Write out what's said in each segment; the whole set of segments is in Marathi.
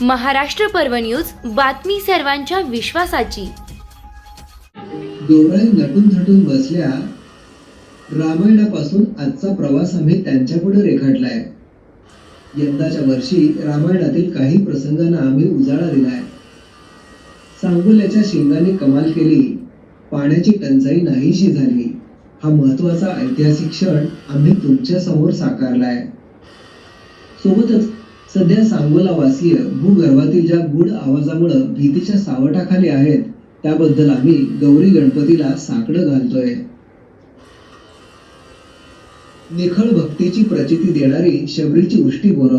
महाराष्ट्र पर्व न्यूज बातमी सर्वांच्या विश्वासाची. डोळे नटून थटून बसल्या रामायणापासून आजचा प्रवास आम्ही त्यांच्यापुढे रेखाटलाय. यंदाच्या वर्षी रामायणातील काही प्रसंगांना आम्ही उजाळा दिलाय. सांगोल्याच्या शिंगाने कमाल केली पाण्याची टंचाई नाहीशी झाली. हा महत्त्वाचा ऐतिहासिक क्षण आम्ही तुमच्यासमोर साकारलाय. सोबतच सध्या सांगोला वासीय भूगर्भातील ज्या गुढ आवाजामुळे भीतीच्या सावटाखाली आहेत त्याबद्दल आम्ही गौरी गणपतीला साकडं घालतोय. निखळ भक्तीची प्रचिती देणारी शबरीची उष्टी बोर.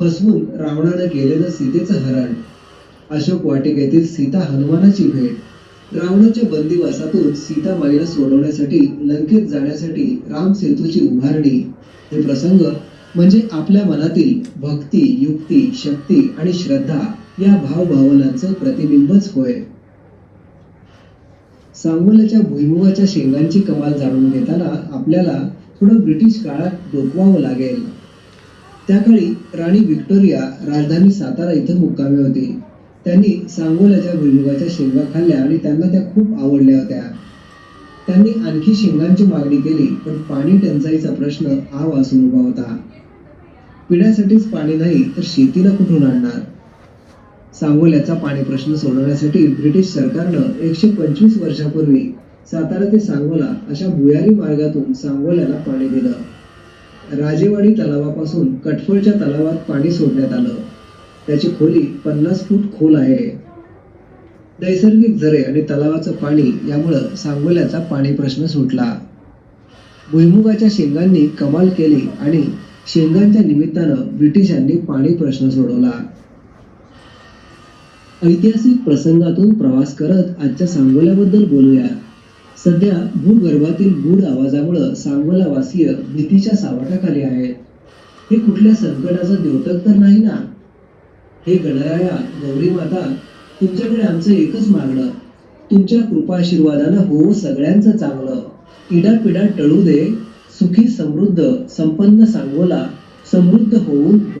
फसवून रावणानं केलेलं सीतेचं हरण. अशोक वाटिकेतील सीता हनुमानाची भेट. रावणाच्या बंदिवासातून सीतामाईला सोडवण्यासाठी लंकेत जाण्यासाठी राम सेतूची उभारणी. हे प्रसंग म्हणजे आपल्या मनातील भक्ती युक्ती शक्ती आणि श्रद्धा या भावभावनांचं प्रतिबिंबच होय. सांगोल्याच्या भुईमुगाच्या शेंगांची कमाल जाणून घेताना आपल्याला थोडं ब्रिटिश काळात डोकवावं लागेल. त्या काळी राणी व्हिक्टोरिया राजधानी सातारा इथं मुक्कामी होती. त्यांनी सांगोल्याच्या भुईमुगाच्या शेंगा खाल्ल्या आणि त्यांना त्या खूप आवडल्या होत्या. त्यांनी आणखी शेंगांची मागणी केली पण पाणी टंचाईचा प्रश्न आ वासून उभा होता. पिण्यासाठीच पाणी नाही तर शेतीला कुठून आणणार? सांगोल्याचा पाणी प्रश्न सोडवण्यासाठी ब्रिटिश सरकारनं एकशे पंचवीस वर्षापूर्वी सातारा ते सांगोला अशा भुयारी मार्गातून सांगोल्याला पाणी दिलं. राजेवाडी तलावापासून कटफळच्या तलावात पाणी सोडण्यात आलं. त्याची खोली पन्नास फूट खोल आहे. नैसर्गिक झरे आणि तलावाचं पाणी यामुळं सांगोल्याचा पाणी प्रश्न सुटला. भुईमुगाच्या शेंगांनी कमाल केली आणि शेंगांच्या निमित्तानं ब्रिटिशांनी पाणी प्रश्न सोडवला. ऐतिहासिक प्रसंगातून प्रवास करत आजच्या सांगोल्याबद्दल बोलूया. सध्या भूगर्भातील गूढ आवाजामुळं सांगोलावासीय भीतीच्या सावटाखाली आहेत. हे कुठल्या संकटाचं द्योतक तर नाही ना? हे गणराया गौरी माता तुमच्याकडे आमचं एकच मागणं. तुमच्या कृपाशीर्वादानं हो सगळ्यांचं चांगलं. इडापिडा टळू दे. सुखी समृद्ध संपन्न सांगोला समृद्ध होऊन